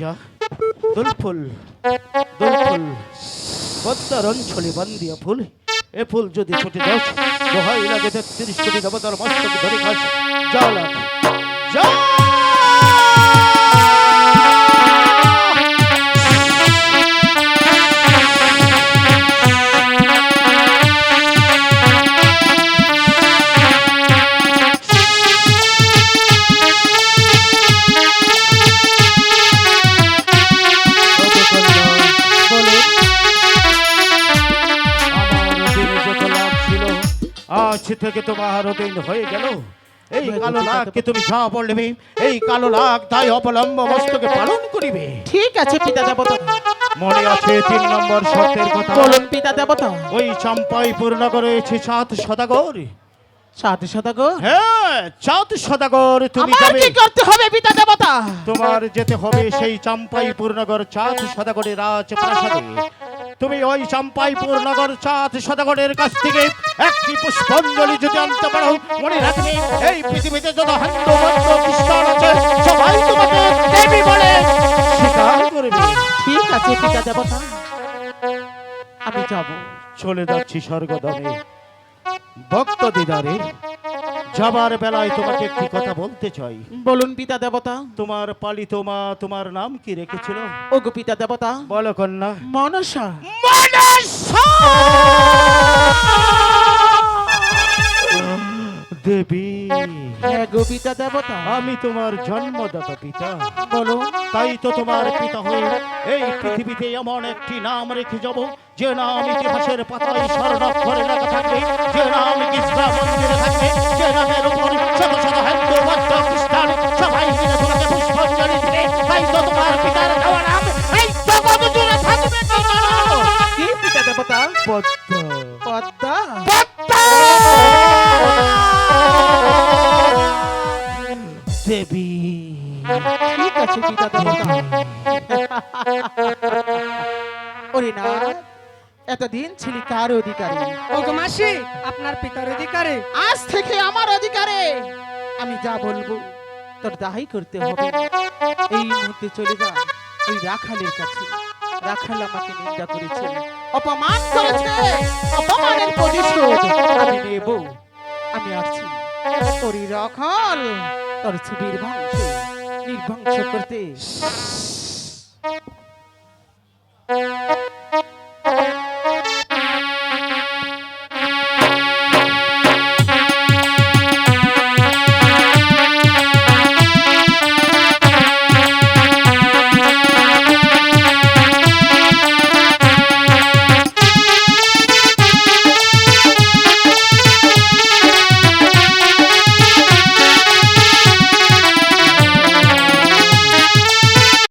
যা। দুলফুল দুলফুল পদ্মার অঞ্চলে বান্দিয়া ফুল। এ ফুল যদি ছুটি যাস দোহাই লাগে তেত্রিশ কোটি দেবতার মস্তক ধরে খাস যাও লাগ, যা। আজ থেকে তোমার দিন হয়ে গেল। এই কালো লাখকে তুমি যা বলবে এই কালো লাখ তাই অবলম্ব মস্তকে পালন করিবে। ঠিক আছে পিতা দেবতা। মনে আছে তিন নম্বর শর্তের কথা। বলুন পিতা দেবতা। ওই চাম্পাই পূর্ণ করেছে সাত সদাগর। সাথে সদাগর? হ্যাঁ চাঁদ সদাগর তুমি যাবে। কি করতে হবে পিতা দেবতা? তোমার যেতে হবে সেই চাম্পাইপুর নগর চাঁদ সদাগরের রাজপ্রাসাদে। তুমি ওই চম্পাইপুর নগর চাঁদ সদাগরের কাছ থেকে একটি পুষ্পাঞ্জলি যদি আনতে পারো মনে রাখবে এই পৃথিবীতে যত খ্রিস্টান আছে সবাই তোমাকে দেবী বলে স্বীকার করবে। ঠিক আছে পিতা দেবতা আমি যাব। চলে যাচ্ছি স্বর্গদমে ভক্ত দিদারে যাবার বেলায় তোমাকে একটি কথা বলতে চাই। বলুন পিতা দেবতা। তোমার পালিত মা তোমার নাম কি রেখেছিল? ওগো পিতা দেবতা। বলো কন্যা। মনসা। মনসা! দেবী। হ্যাঁ গো পিতা দেবতা। আমি তোমার জন্মদাতা পিতা। বলুন তাই তো তোমার পিতা হয়ে এই পৃথিবীতে এমন একটি নাম রেখে যাব যে নাম ইতিহাসের পাতায় স্বর্ণাক্ষরে লেখা থাকবে। ঠিক আছে পিতা দেবতা ওরে না এতদিন ছিলি কার অধিকারী? মাসি আপনার পিতার অধিকারে। আজ থেকে আমার অধিকারে। আমি যা বলব তোর তাহাই করতে হবে। এই মুহূর্তে চলে যা ওই রাখালের কাছে। রাখাল আমাকে নিন্দা করেছে। অপমান করেছে। অপমানের প্রতিশোধ আমি নেব। আমি আসছি তোর রাখাল তোর ছবির বংশ নির্বংশ করতে।